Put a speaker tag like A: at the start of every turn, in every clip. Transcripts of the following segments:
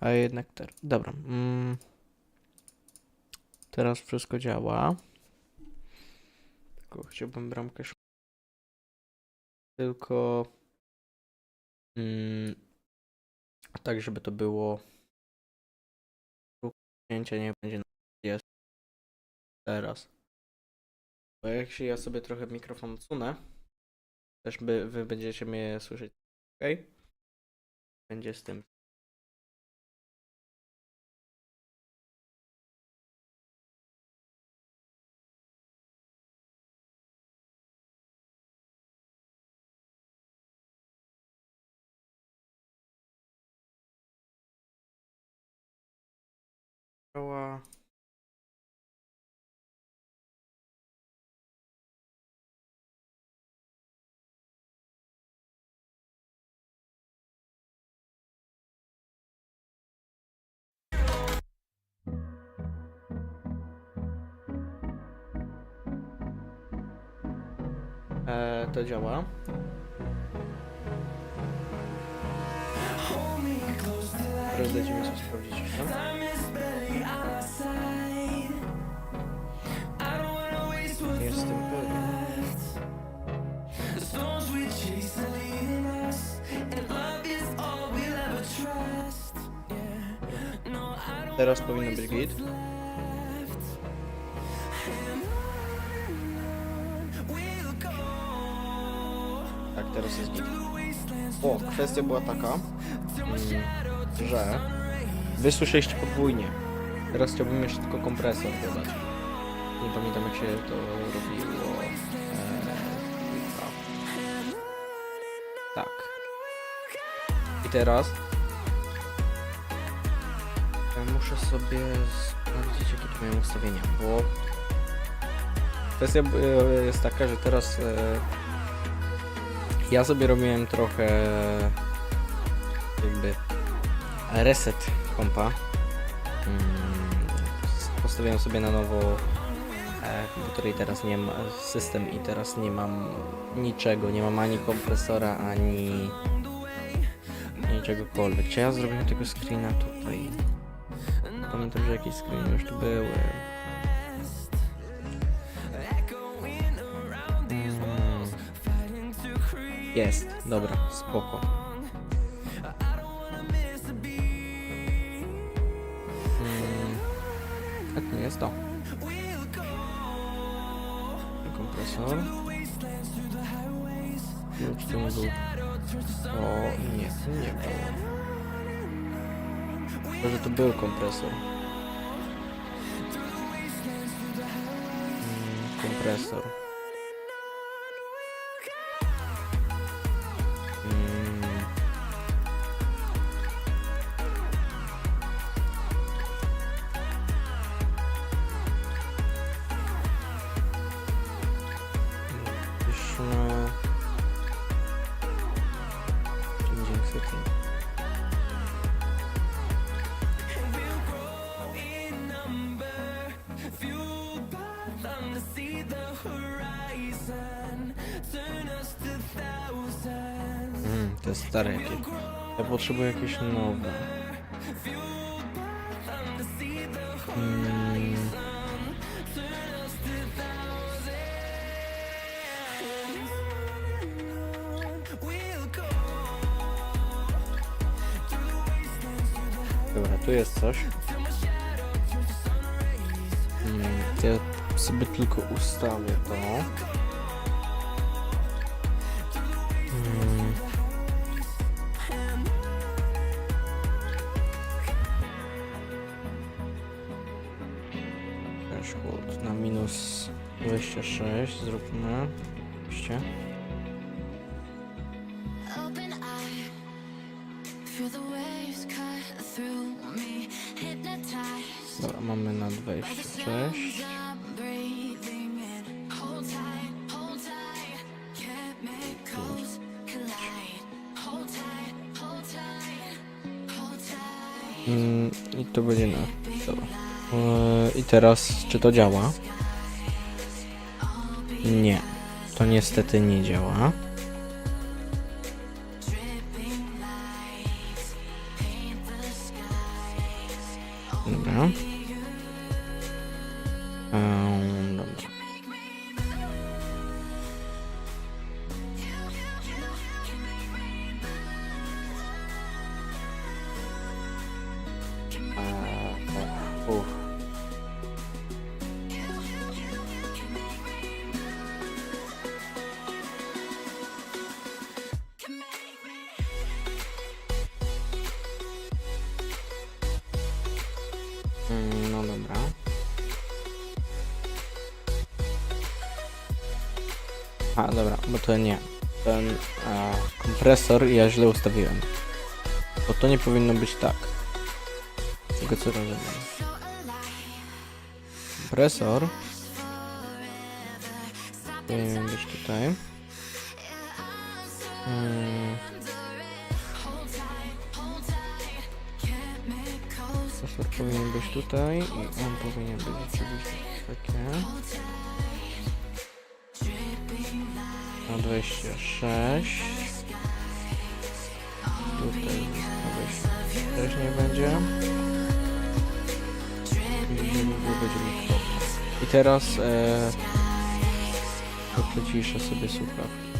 A: A jednak teraz. Dobra. Mm. Teraz wszystko działa. Tylko chciałbym bramkę Tylko. Mm, tak, żeby to było. Cięcia nie będzie na jest. Teraz. Bo jak się ja sobie trochę mikrofon odsunę, też by, wy będziecie mnie słyszeć. Ok? Będzie z tym. Działa. E, to działa. Teraz dajcie mi coś sprawdzić. No? Teraz powinno być git. Tak, teraz jest git. O, kwestia była taka, mm, że wy słyszeliście podwójnie. Teraz chciałbym jeszcze tylko kompresor dodać. Nie pamiętam jak się to robiło. Eee, tak. I teraz ja muszę sobie sprawdzić jakie tu mają ustawienia, bo kwestia e, jest taka, że teraz e, ja sobie robiłem trochę jakby reset kompa. Mm, Postawiłem sobie na nowo e, komputer teraz nie ma system i teraz nie mam niczego, nie mam ani kompresora, ani niczegokolwiek. Czy ja zrobiłem tego screena tutaj? Pamiętam, że jakieś screeny już tu były. Mm. Jest, dobra, spoko. Jest to. Kompresor. Klucz nie był. O, nie, nie było. Może to był kompresor. Mm, kompresor. Jest stare. Ja potrzebuję jakieś nowe. Mm. Dobra, tu jest coś. Mm, to ja sobie tylko ustawię to. Threshold na minus 26 zróbmy. Oczywiście. Dobra, mamy na
B: by the
A: 26.
B: sounds I'm breathing in. Hold tight, hold tight, chemicals collide. Hold tight, hold tight, hold tight.
A: Mm, I to będzie na. Yy, I teraz, czy to działa? Nie. To niestety nie działa. Dobra. Dobra. To nie. Ten kompresor ja źle ustawiłem. Bo to nie powinno być tak. Z tego co rozumiem. Kompresor powinien być tutaj. Mm. Kompresor powinien być tutaj i on powinien być oczywiście takie. 26. Tutaj na 26 też nie będzie. I teraz e, sobie słuchawki.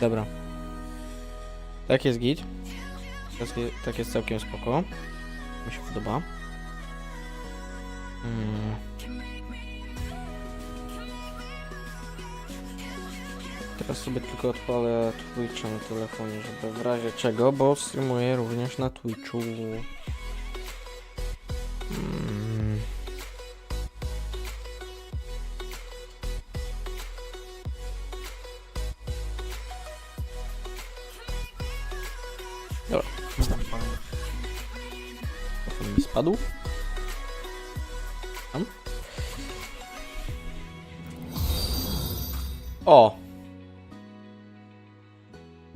A: Dobra. Tak jest git. Tak jest, tak całkiem spoko. Mi się podoba. Mm. Teraz sobie tylko odpalę Twitcha na telefonie, żeby w razie czego, bo streamuję również na Twitchu.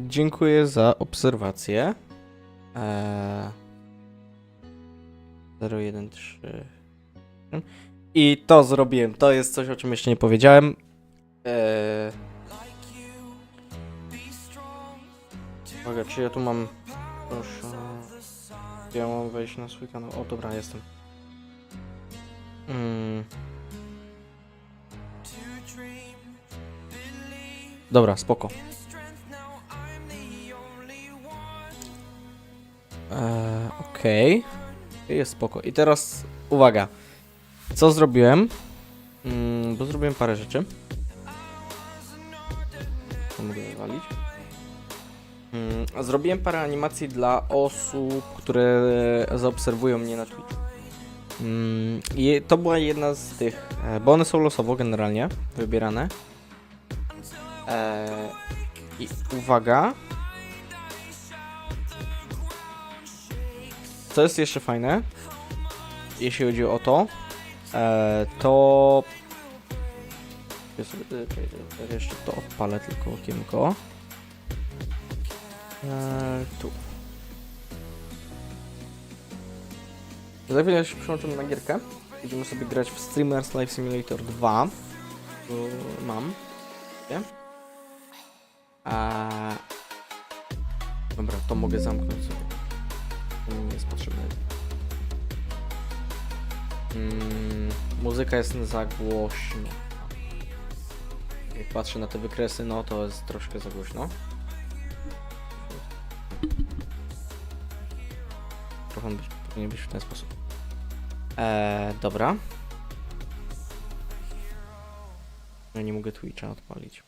A: Dziękuję za obserwację. Eee... 013. I to zrobiłem. To jest coś, o czym jeszcze nie powiedziałem. Eee... Czy ja tu mam... Proszę... Ja mam wejść na swój kanał. O, dobra, jestem. Mm. Dobra, spoko. Eee, Okej. Jest spoko. I teraz uwaga. Co zrobiłem? Mm, bo zrobiłem parę rzeczy. To mogę wywalić. Mm, zrobiłem parę animacji dla osób, które zaobserwują mnie na Twitchu. Mm, I to była jedna z tych, e, bo one są losowo generalnie wybierane. Eee, I uwaga. Co jest jeszcze fajne, jeśli chodzi o to, e, to... Sobie tutaj jeszcze to odpalę tylko okienko. E, tu. Za chwilę się przyłączymy na gierkę. Będziemy sobie grać w Streamers Live Simulator 2. Tu mam. Nie? A... Dobra, to mogę zamknąć sobie. Nie jest potrzebne. Mm, muzyka jest za głośno. Jak patrzę na te wykresy, no to jest troszkę za głośno. Trochę być, powinien być w ten sposób. Eee, dobra. No nie mogę Twitcha odpalić.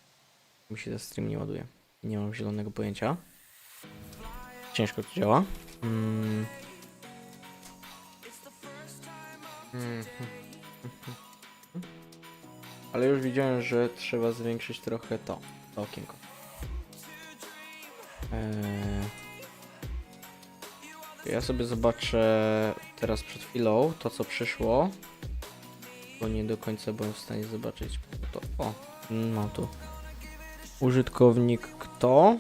A: Mi się ten stream nie ładuje. Nie mam zielonego pojęcia. Ciężko to działa. Mm. Mhm. Ale już widziałem, że trzeba zwiększyć trochę to, to okienko. Eee. Ja sobie zobaczę teraz przed chwilą to, co przyszło. Bo nie do końca byłem w stanie zobaczyć. To, o, no tu. Użytkownik kto?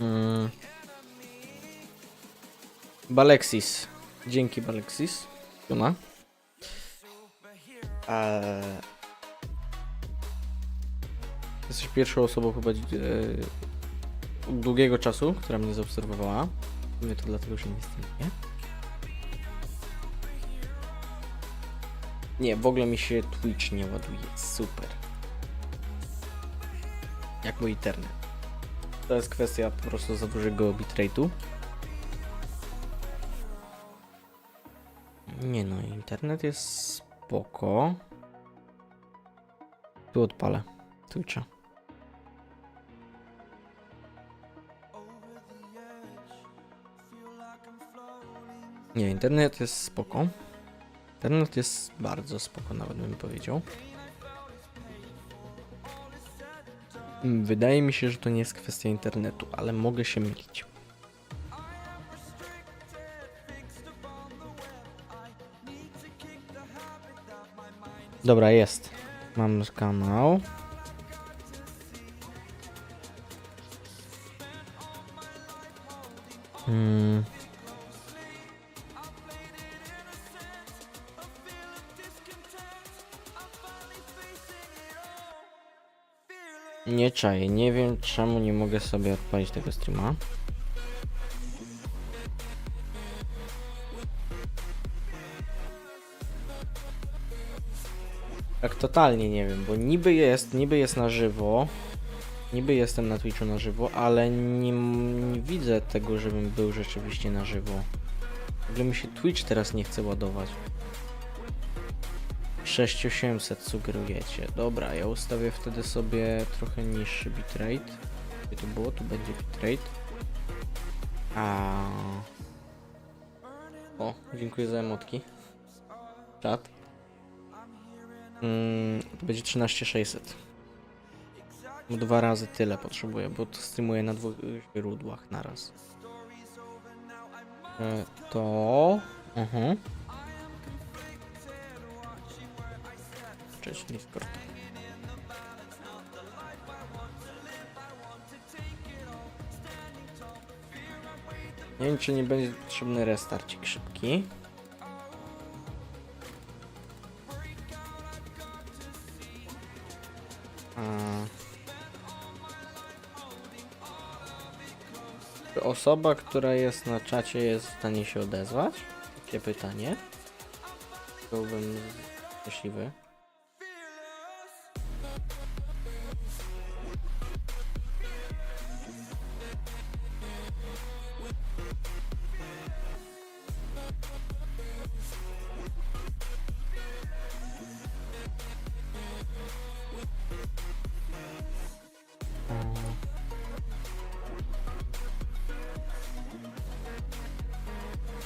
A: Mm. Balexis. Dzięki Balexis. Juna. Eee. Jesteś pierwszą osobą chyba, e, od długiego czasu, która mnie zaobserwowała. Mówię to dlatego, że nie istnieje. Nie, w ogóle mi się Twitch nie ładuje. Super. Jak mój internet. To jest kwestia po prostu za dużego bitrate'u. Nie no, internet jest spoko. Tu odpalę Twitcha. Nie, internet jest spoko. Internet jest bardzo spoko, nawet bym powiedział. Mm, Wydaje mi się, że to nie jest kwestia internetu, ale mogę się mylić. Dobra, jest. Mam kanał. Hmm. Nie czaję, nie wiem czemu nie mogę sobie odpalić tego streama. Totalnie nie wiem, bo niby jest, niby jest na żywo. Niby jestem na Twitchu na żywo, ale nie, nie widzę tego, żebym był rzeczywiście na żywo. W ogóle mi się Twitch teraz nie chce ładować. 6800 sugerujecie. Dobra, ja ustawię wtedy sobie trochę niższy bitrate. Gdzie to było? Tu będzie bitrate. A. O, dziękuję za emotki. Czat. Mm, to będzie 13600. Bo Dwa razy tyle potrzebuję, bo to streamuję na dwóch źródłach naraz. E, to. Mhm. Cześć, Discord. Nie wiem, czy nie będzie potrzebny restarcik szybki. Czy osoba, która jest na czacie jest w stanie się odezwać? Takie pytanie. Byłbym szczęśliwy.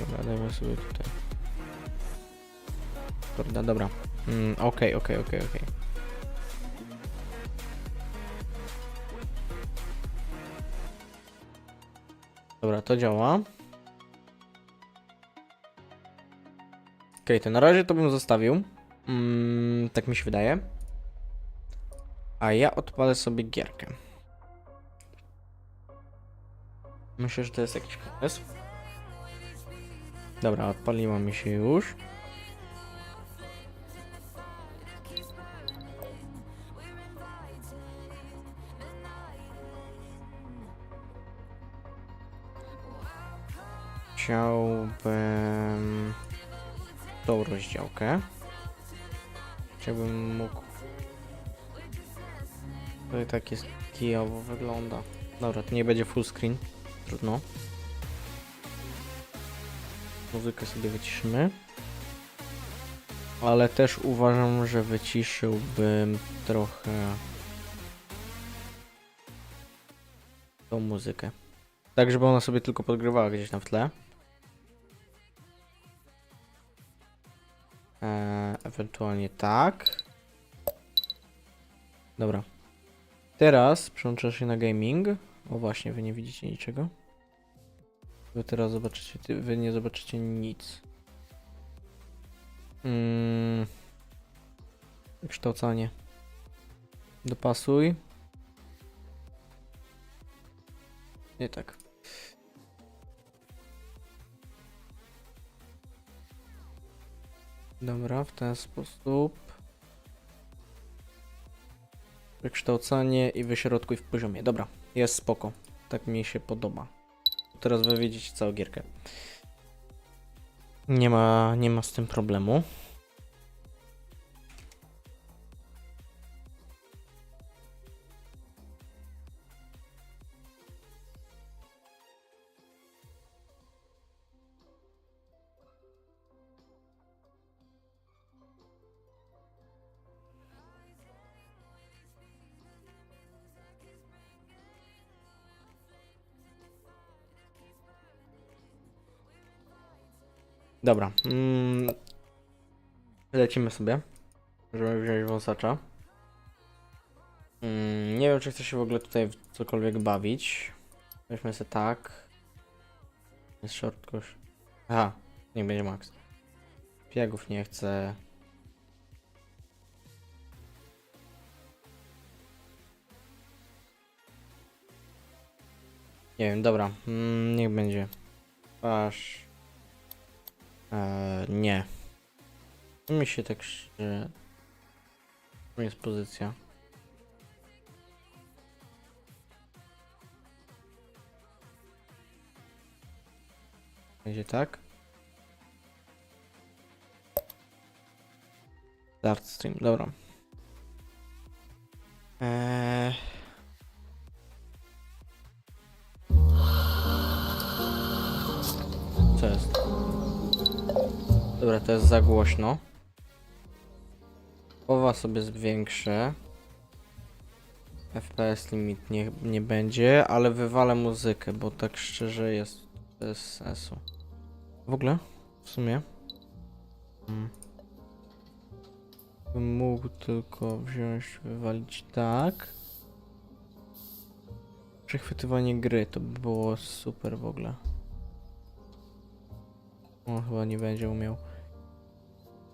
A: Dobra, dajmy sobie tutaj. Dobra, dobra. Mm, Okej, okej, okej, okej. Dobra, to działa. Okej, to na razie to bym zostawił. Mm, tak mi się wydaje. A ja odpalę sobie gierkę. Myślę, że to jest jakiś pomysł. Dobra, odpaliło mi się już. Chciałbym tą rozdziałkę. Chciałbym mógł. To i tak jest kijowo wygląda. Dobra, to nie będzie full screen. Trudno. Muzykę sobie wyciszymy. Ale też uważam, że wyciszyłbym trochę tą muzykę. Tak, żeby ona sobie tylko podgrywała gdzieś tam w tle. Eee, ewentualnie tak. Dobra. Teraz przełączę się na gaming. O właśnie, wy nie widzicie niczego. Wy teraz zobaczycie, wy nie zobaczycie nic. Mm. Kształcanie. Dopasuj. Nie tak. Dobra, w ten sposób. Wykształcanie i wyśrodkuj w poziomie. Dobra, jest spoko. tak mi się podoba. Teraz wy widzicie całą gierkę. Nie ma, nie ma z tym problemu. Dobra. Mm, lecimy sobie, żeby wziąć wąsacza. Mm, nie wiem, czy chcę się w ogóle tutaj w cokolwiek bawić. Weźmy sobie tak. Jest short. Aha, nie będzie max. Piegów nie chcę. Nie wiem, dobra. Mm, niech będzie. Aż. Eee, nie. Mi się tak. To jest pozycja. Będzie tak. Start stream, dobra. Eee... Co jest? Dobra, to jest za głośno. Połowa sobie zwiększę. FPS limit nie, nie będzie, ale wywalę muzykę, bo tak szczerze jest bez sensu. W ogóle, w sumie. Hmm. Bym mógł tylko wziąć, wywalić tak. Przechwytywanie gry, to by było super w ogóle. On chyba nie będzie umiał.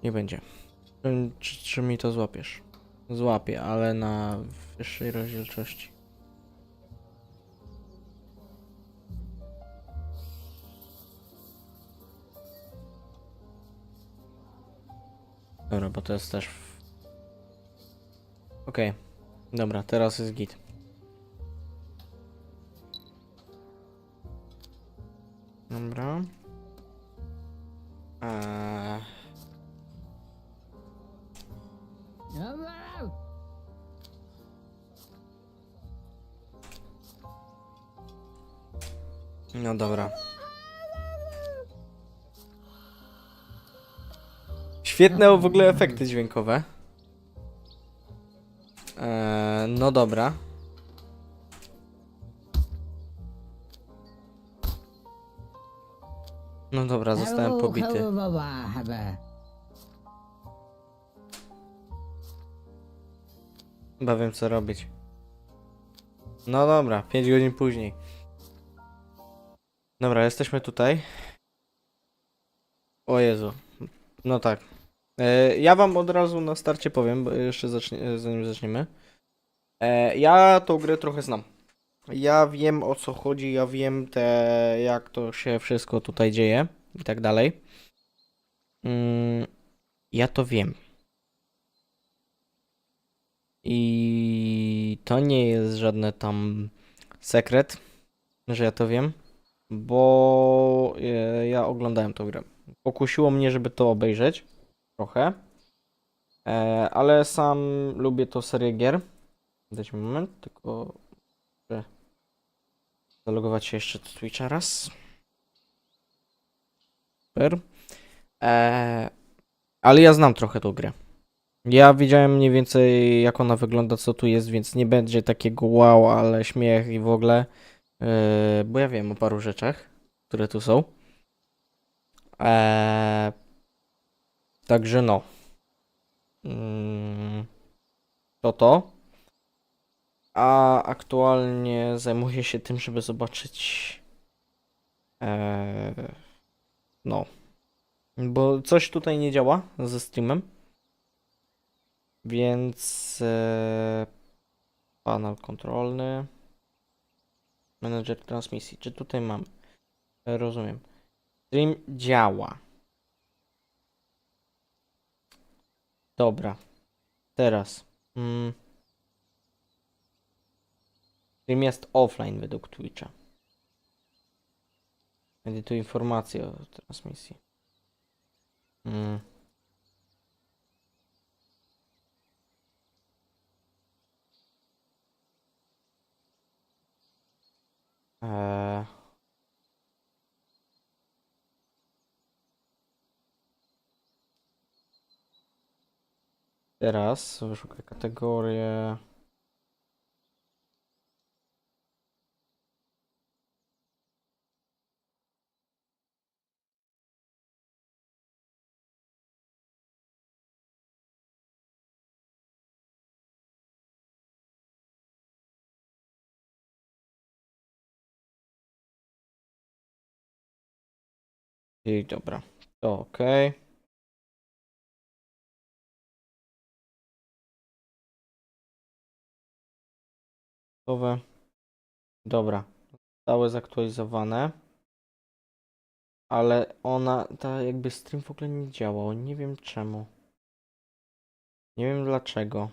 A: Nie będzie. Czy, czy, mi to złapiesz? Złapię, ale na wyższej rozdzielczości. Dobra, bo to jest też... Okej. Dobra, teraz jest git. Świetne w ogóle efekty dźwiękowe. Eee, no dobra. No dobra, zostałem pobity. Chyba wiem co robić. No dobra, 5 godzin później. Dobra, jesteśmy tutaj. O Jezu. No tak. E, ja wam od razu na starcie powiem, bo jeszcze zacznie, zanim zaczniemy. E, ja tą grę trochę znam. Ja wiem o co chodzi, ja wiem te, jak to się wszystko tutaj dzieje i tak dalej. Mm, ja to wiem. I to nie jest żadne tam sekret, że ja to wiem, bo e, ja oglądałem tą grę. Pokusiło mnie, żeby to obejrzeć trochę, e, ale sam lubię tą serię gier. Dajcie mi moment, tylko zalogować się jeszcze do Twitcha raz. Super. E, ale ja znam trochę tą grę. Ja widziałem mniej więcej jak ona wygląda, co tu jest, więc nie będzie takiego wow, ale śmiech i w ogóle. Yy, bo ja wiem o paru rzeczach, które tu są. Eee, także no. Mm, to to. A aktualnie zajmuję się tym, żeby zobaczyć. Eee, no. Bo coś tutaj nie działa ze streamem. Więc e, panel kontrolny, manager transmisji. Czy tutaj mam? E, Rozumiem. Stream działa. Dobra. Teraz. Mm. Stream jest offline według Twitcha. Edytuj informacje o transmisji. Mm. Eee. Teraz wyszukaj kategorię. I dobra, to ok. Gotowe. Dobra, zostały zaktualizowane. Ale ona, ta jakby stream w ogóle nie działał. Nie wiem czemu. Nie wiem dlaczego.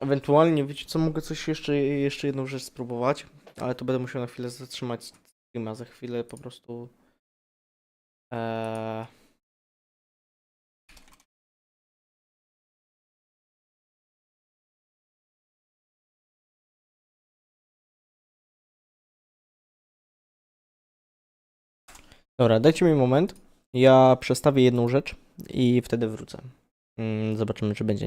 A: Ewentualnie, wiecie co, mogę coś jeszcze, jeszcze jedną rzecz spróbować, ale to będę musiał na chwilę zatrzymać streama. Za chwilę po prostu. Eee... Dobra, dajcie mi moment. Ja przestawię jedną rzecz i wtedy wrócę. Mm, Zobaczymy, czy będzie.